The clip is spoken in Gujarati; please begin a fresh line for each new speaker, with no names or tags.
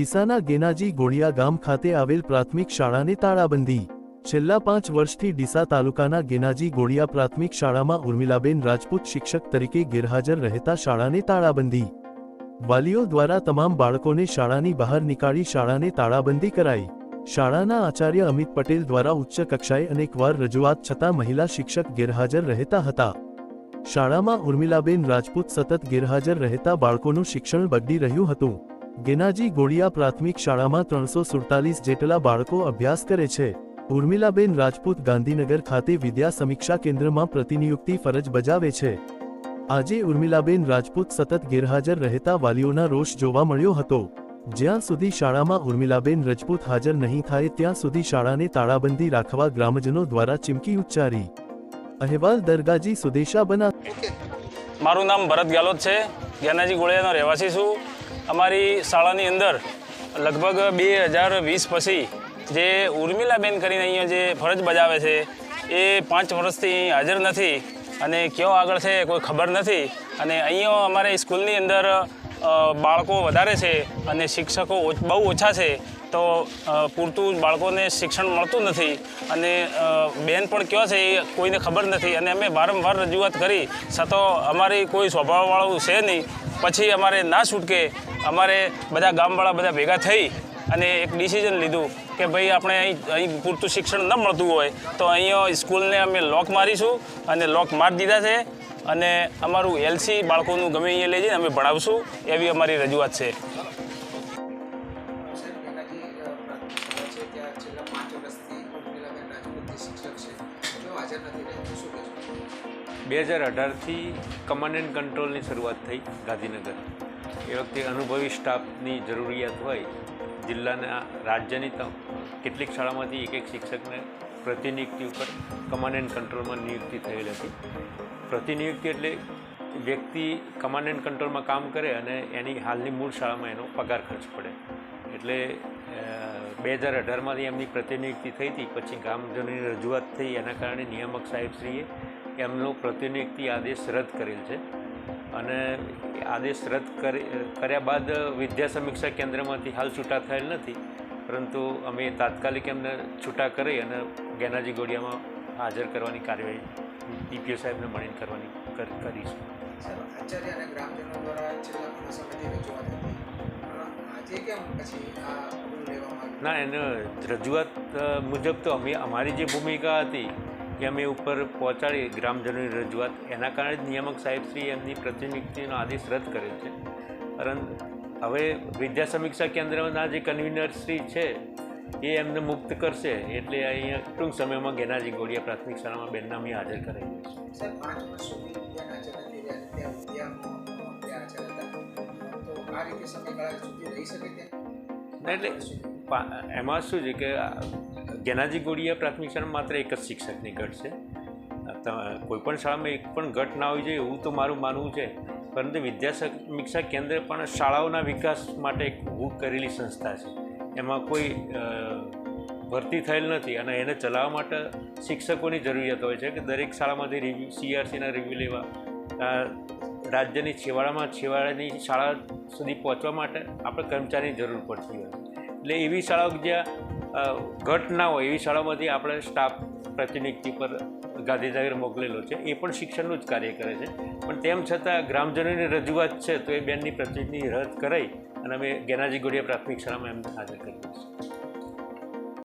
ડીસાના ગેનાજી ગોળિયા ગામ ખાતે આવેલ પ્રાથમિક શાળાને તાળાબંધી. છેલ્લા પાંચ વર્ષથી ડીસા તાલુકાના ગેનાજી ગોળિયા પ્રાથમિક શાળામાં ઉર્મિલાબેન રાજપૂત શિક્ષક તરીકે ગેરહાજર રહેતા શાળાને તાળાબંધી. વાલીઓ દ્વારા તમામ બાળકોને શાળાની બહાર નીકાળી શાળાને તાળાબંધી કરાઈ. શાળાના આચાર્ય અમિત પટેલ દ્વારા ઉચ્ચ કક્ષાએ અનેકવાર રજૂઆત છતાં મહિલા શિક્ષક ગેરહાજર રહેતા હતા. શાળામાં ઉર્મિલાબેન રાજપૂત સતત ગેરહાજર રહેતા બાળકોનું શિક્ષણ બગડી રહ્યું હતું. ગેનાજી ગોળિયા પ્રાથમિક શાળામાં ત્રણસો સુડતાલીસ જેટલા બાળકો અભ્યાસ કરે છે. ઉર્મિલાબેન રાજપૂત ગાંધીનગર ખાતે વિદ્યા સમીક્ષા કેન્દ્રમાં પ્રતિનિયુક્તિ ફરજ બજાવે છે. આજે ઉર્મિલાબેન રાજપૂત સતત ગેરહાજર રહેતા વાલીઓના રોષ જોવા મળ્યો હતો. જ્યાં સુધી શાળામાં ઉર્મિલાબેન રાજપૂત હાજર નહીં થાય ત્યાં સુધી શાળાને તાળાબંધી રાખવા ગ્રામજનો દ્વારા ચીમકી ઉચ્ચારી. અહેવાલ દરગાજી સુદેશા બના
મારું નામ ભરત ગાલોદ છે. જ્ઞાનાજી ગોળિયાનો રહેવાસી છું. અમારી શાળાની અંદર લગભગ બે હજાર વીસ પછી જે ઉર્મિલાબેન કરીને અહીંયા જે ફરજ બજાવે છે, એ પાંચ વર્ષથી અહીં હાજર નથી અને કયો આગળ છે કોઈ ખબર નથી. અને અહીંયા અમારે સ્કૂલની અંદર બાળકો વધારે છે અને શિક્ષકો બહુ ઓછા છે, તો પૂરતું બાળકોને શિક્ષણ મળતું નથી. અને બેન પણ કયો છે એ કોઈને ખબર નથી. અને અમે વારંવાર રજૂઆત કરી, છતાં અમારી કોઈ સ્વભાવવાળું છે નહીં. પછી અમારે ના છૂટકે અમારે બધા ગામવાળા બધા ભેગા થઈ અને એક ડિસિઝન લીધું કે ભાઈ આપણે અહીં અહીં પૂરતું શિક્ષણ ન મળતું હોય તો અહીંયા સ્કૂલને અમે લોક મારીશું અને લોક મારી દીધા છે અને અમારું એલસી બાળકોનું ગમે અહીંયા લઈ જઈને અમે ભણાવશું એવી અમારી રજૂઆત છે.
શિક્ષક છે
બે હજાર અઢારથી કમાન્ડ એન્ડ કંટ્રોલની શરૂઆત થઈ ગાંધીનગર. એ વખતે અનુભવી સ્ટાફની જરૂરિયાત હોય, જિલ્લાના રાજ્યની કેટલીક શાળામાંથી એક એક શિક્ષકને પ્રતિનિયુક્તિ ઉપર કમાન્ડ એન્ડ કંટ્રોલમાં નિયુક્તિ થયેલ હતી. પ્રતિનિયુક્તિ એટલે વ્યક્તિ કમાન્ડ એન્ડ કંટ્રોલમાં કામ કરે અને એની હાલની મૂળ શાળામાં એનો પગાર ખર્ચ પડે. એટલે બે હજાર અઢારમાંથી એમની પ્રતિનિયુક્તિ થઈ હતી, પછી ગામજનોની રજૂઆત થઈ, એના કારણે નિયામક સાહેબશ્રીએ એમનો પ્રતિનિયુક્તિ આદેશ રદ કરેલ છે. અને આદેશ રદ કરી કર્યા બાદ વિદ્યા સમીક્ષા કેન્દ્રમાંથી હાલ છૂટા થયેલ નથી. પરંતુ અમે તાત્કાલિક એમને છૂટા કરી અને ગેનાજી ગોડિયામાં હાજર કરવાની કાર્યવાહી ડીપીઓ સાહેબને મળીને કરવાની કર-
આવ્યું
ના એને રજૂઆત મુજબ તો અમે અમારી જે ભૂમિકા હતી કે અમે ઉપર પહોંચાડી ગ્રામજનોની રજૂઆત. એના કારણે જ નિયામક સાહેબશ્રી એમની પ્રતિનિયુક્તિનો આદેશ રદ કર્યો છે. પરંતુ હવે વિદ્યા સમીક્ષા કેન્દ્રના જે કન્વીનરશ્રી છે એ એમને મુક્ત કરશે. એટલે અહીંયા ટૂંક સમયમાં ગેનાજી ગોળિયા પ્રાથમિક શાળામાં બેનનામી હાજર કરાવી ના, એટલે એમાં શું છે કે આ ગોડિયા પ્રાથમિક શાળામાં માત્ર એક જ શિક્ષકની ઘટ છે. કોઈ પણ શાળામાં એક પણ ઘટ ના હોવી જોઈએ એવું તો મારું માનવું છે. પરંતુ વિદ્યા સમીક્ષા કેન્દ્ર પણ શાળાઓના વિકાસ માટે એક ઊભું કરેલી સંસ્થા છે. એમાં કોઈ ભરતી થયેલ નથી અને એને ચલાવવા માટે શિક્ષકોની જરૂરિયાત હોય છે કે દરેક શાળામાંથી રિવ્યુ સીઆરસીના રિવ્યુ લેવા. રાજ્યની છેવાડામાં છેવાડાની શાળા સુધી પહોંચવા માટે આપણે કર્મચારીની જરૂર પડતી હોય એટલે એવી શાળાઓ જ્યાં ઘટ ના હોય, એવી શાળામાંથી આપણે સ્ટાફ પ્રતિનિયુક્તિ પર ગાંધીનગર મોકલેલો છે. એ પણ શિક્ષણનું જ કાર્ય કરે છે. પણ તેમ છતાં ગ્રામજનોની રજૂઆત છે, તો એ બેનની પ્રતિનિધિ રદ કરાઈ અને અમે ગેનાજી ગોડિયા પ્રાથમિક શાળામાં એમને હાજર કરીએ દઈશું.